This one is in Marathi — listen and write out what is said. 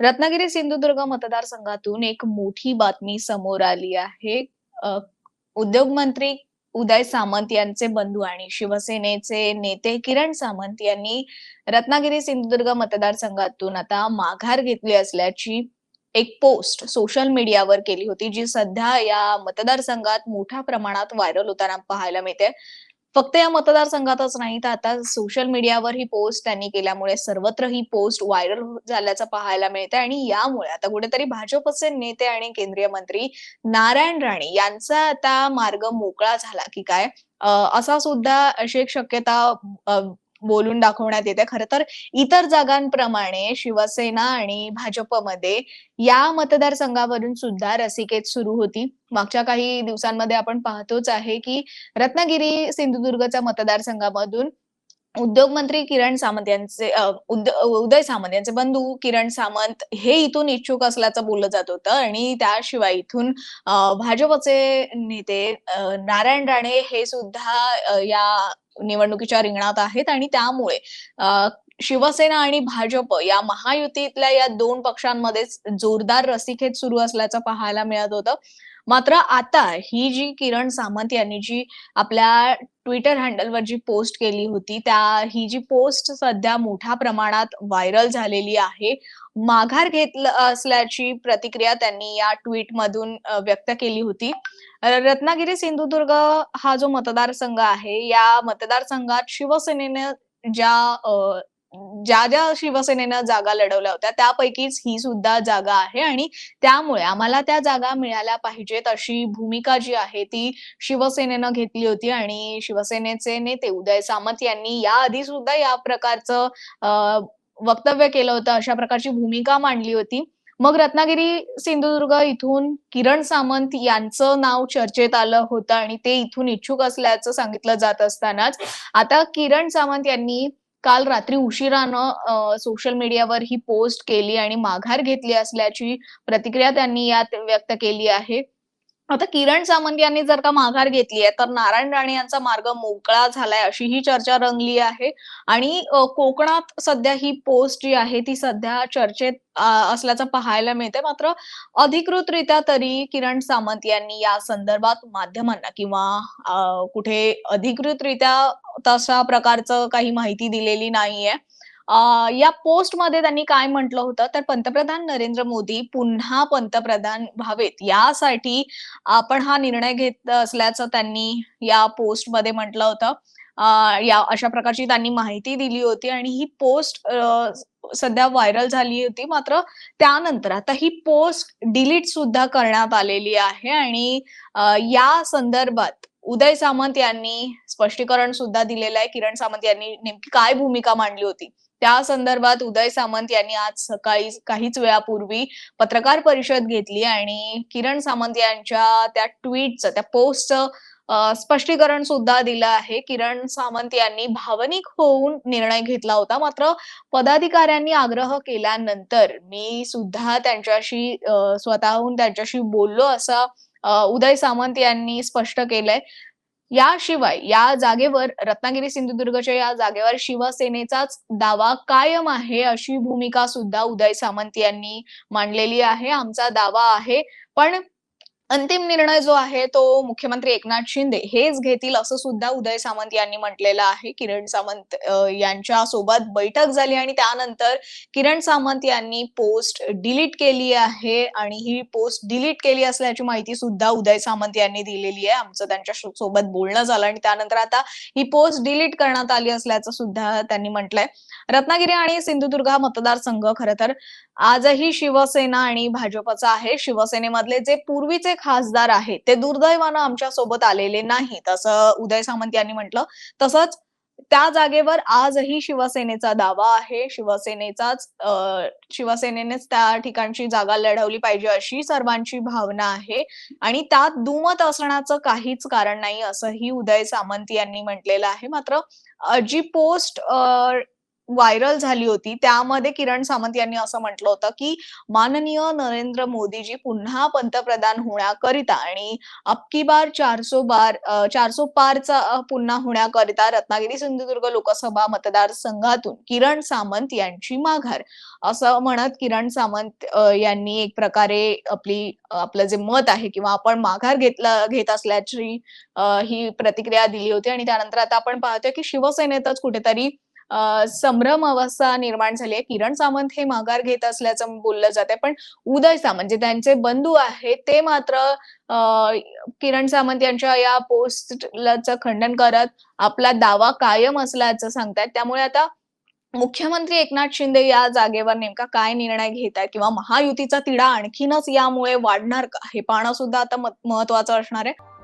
रत्नागिरी सिंधुदुर्ग मतदारसंघातून एक मोठी बातमी समोर आली आहे. उद्योग मंत्री उदय सामंत यांचे बंधू आणि शिवसेनेचे नेते किरण सामंत यांनी रत्नागिरी सिंधुदुर्ग मतदारसंघातून आता माघार घेतली असल्याची एक पोस्ट सोशल मीडियावर केली होती जी सध्या या मतदारसंघात मोठ्या प्रमाणात व्हायरल होताना पाहायला मिळते. फक्त या मतदारसंघातच नाही तर आता सोशल मीडियावर ही पोस्ट त्यांनी केल्यामुळे सर्वत्र ही पोस्ट व्हायरल झाल्याचं पाहायला मिळते आणि यामुळे आता कुठेतरी भाजपचे नेते आणि केंद्रीय मंत्री नारायण राणे यांचा आता मार्ग मोकळा झाला की काय? असा सुद्धा अशी एक शक्यता बोलून दाखवण्यात येते. खरं तर इतर जागांप्रमाणे शिवसेना आणि भाजपमध्ये या मतदारसंघावरून सुद्धा रसिकेत सुरू होती. मागच्या काही दिवसांमध्ये आपण पाहतोच आहे की रत्नागिरी सिंधुदुर्गच्या मतदारसंघामधून उद्योग मंत्री किरण सामंत यांचे उदय सामंत यांचे बंधू किरण सामंत हे इथून इच्छुक असल्याचं बोललं जात होतं आणि त्याशिवाय इथून भाजपचे नेते नारायण राणे हे सुद्धा या निवडणुकीच्या रिंगणात आहेत आणि त्यामुळे शिवसेना आणि भाजप या महायुतीतल्या या दोन पक्षांमध्येच जोरदार रस्सीखेच सुरू असल्याचं पाहायला मिळत होतं. मात्र आता ही जी किरण सामंत यांनी जी आपल्या ट्विटर हँडलवर जी पोस्ट केली होती त्या ही जी पोस्ट सध्या मोठ्या प्रमाणात व्हायरल झालेली आहे माघार घेतलं असल्याची प्रतिक्रिया त्यांनी या ट्विट मधून व्यक्त केली होती. रत्नागिरी सिंधुदुर्ग हा जो मतदारसंघ आहे या मतदारसंघात शिवसेनेने ज्या ज्या ज्या शिवसेनेनं जागा लढवल्या होत्या त्यापैकीच ही सुद्धा जागा आहे आणि त्यामुळे आम्हाला त्या जागा मिळाल्या पाहिजेत अशी भूमिका जी आहे ती शिवसेनेनं घेतली होती आणि शिवसेनेचे नेते उदय सामंत यांनी याआधी सुद्धा या प्रकारचं वक्तव्य केलं होतं अशा प्रकारची भूमिका मांडली होती. मग रत्नागिरी सिंधुदुर्ग इथून किरण सामंत यांचं नाव चर्चेत आलं होतं आणि ते इथून इच्छुक असल्याचं सांगितलं जात असतानाच आता किरण सामंत यांनी काल रात्री उशिरानं सोशल मीडियावर ही पोस्ट केली आणि माघार घेतली असल्याची प्रतिक्रिया त्यांनी यात व्यक्त केली आहे. आता किरण सामंत यांनी जर का माघार घेतली आहे तर नारायण राणे यांचा मार्ग मोकळा झालाय अशी ही चर्चा रंगली आहे. आणि कोकणात सध्या ही पोस्ट जी आहे ती सध्या चर्चेत असल्याचं पाहायला मिळते मात्र अधिकृतरित्या तरी किरण सामंत यांनी या संदर्भात माध्यमांना किंवा कुठे अधिकृतरित्या तशा प्रकारचं काही माहिती दिलेली नाहीये. या पोस्टमध्ये त्यांनी काय म्हटलं होतं? तर पंतप्रधान नरेंद्र मोदी पुन्हा पंतप्रधान व्हावेत. यासाठी आपण हा निर्णय घेत असल्याचं त्यांनी या पोस्टमध्ये म्हटलं होतं. या अशा प्रकारची त्यांनी माहिती दिली होती आणि ही पोस्ट सध्या व्हायरल झाली होती. मात्र त्यानंतर आता ही पोस्ट डिलीट सुद्धा करण्यात आलेली आहे आणि या संदर्भात उदय सामंत यांनी स्पष्टीकरण सुद्धा दिलेलं आहे. किरण सामंत यांनी नेमकी काय भूमिका मांडली होती? त्या संदर्भात उदय सामंत यांनी आज सकाळी काहीच वेळापूर्वी पत्रकार परिषद घेतली आणि किरण सामंत यांच्या त्या ट्विटचं त्या पोस्टचं स्पष्टीकरण सुद्धा दिलं आहे. किरण सामंत यांनी भावनिक होऊन निर्णय घेतला होता. मात्र पदाधिकाऱ्यांनी आग्रह केल्यानंतर मी सुद्धा त्यांच्याशी स्वतःहून त्यांच्याशी बोललो असं उदय सामंत यांनी स्पष्ट केलंय. याशिवाय या जागेवर रत्नागिरी सिंधुदुर्गच्या या जागेवर शिवसेनेचाच दावा कायम आहे अशी भूमिका सुद्धा उदय सामंत यांनी मांडलेली आहे. आमचा दावा आहे. पण अंतिम निर्णय जो आहे तो मुख्यमंत्री एकनाथ शिंदे हेच घेतील असं सुद्धा उदय सामंत यांनी म्हटलेलं आहे. किरण सामंत यांच्या सोबत बैठक झाली आणि त्यानंतर किरण सामंत यांनी पोस्ट डिलीट केली आहे आणि ही पोस्ट डिलीट केली असल्याची माहिती सुद्धा उदय सामंत यांनी दिलेली आहे. आमचं त्यांच्यासोबत बोलणं झालं आणि त्यानंतर आता ही पोस्ट डिलीट करण्यात आली असल्याचं सुद्धा त्यांनी म्हटलंय. रत्नागिरी आणि सिंधुदुर्ग हा मतदारसंघ खरं तर आजही शिवसेना आणि भाजपचा आहे. शिवसेनेमधले जे पूर्वीचे खासदार आहेत. ते दुर्दैवानं आमच्यासोबत आलेले नाहीत असं उदय सामंत यांनी म्हटलं. तसंच त्या जागेवर आजही शिवसेनेचा दावा आहे. शिवसेनेचाच शिवसेनेनेच त्या ठिकाणची जागा लढवली पाहिजे अशी सर्वांची भावना आहे. आणि त्यात दुमत असण्याचं काहीच कारण नाही असंही उदय सामंत यांनी म्हटलेलं आहे. मात्र जी पोस्ट व्हायरल झाली होती. त्यामध्ये किरण सामंत यांनी असं म्हटलं होतं की माननीय नरेंद्र मोदीजी पुन्हा पंतप्रधान होण्याकरिता आणि अबकी बार चारसो बार चारसो पारचा पुन्हा होण्याकरिता रत्नागिरी सिंधुदुर्ग लोकसभा मतदारसंघातून किरण सामंत यांची माघार. असं म्हणत किरण सामंत यांनी एक प्रकारे आपली आपलं जे मत आहे किंवा आपण माघार घेतला घेत असल्याची ही प्रतिक्रिया दिली होती. आणि त्यानंतर आता आपण पाहतोय की शिवसेनेतच कुठेतरी संभ्रम अवस्था निर्माण झाली आहे. किरण सामंत हे माघार घेत असल्याचं बोललं जातंय. पण उदय सामंत जे म्हणजे त्यांचे बंधू आहेत ते मात्र किरण सामंत यांच्या या पोस्टचं खंडन करत आपला दावा कायम असल्याचं सांगतायत. त्यामुळे आता मुख्यमंत्री एकनाथ शिंदे या जागेवर नेमका काय निर्णय घेतायत किंवा महायुतीचा तिढा आणखीनच यामुळे वाढणार का? हे पाहणं सुद्धा आता महत्वाचं असणार आहे.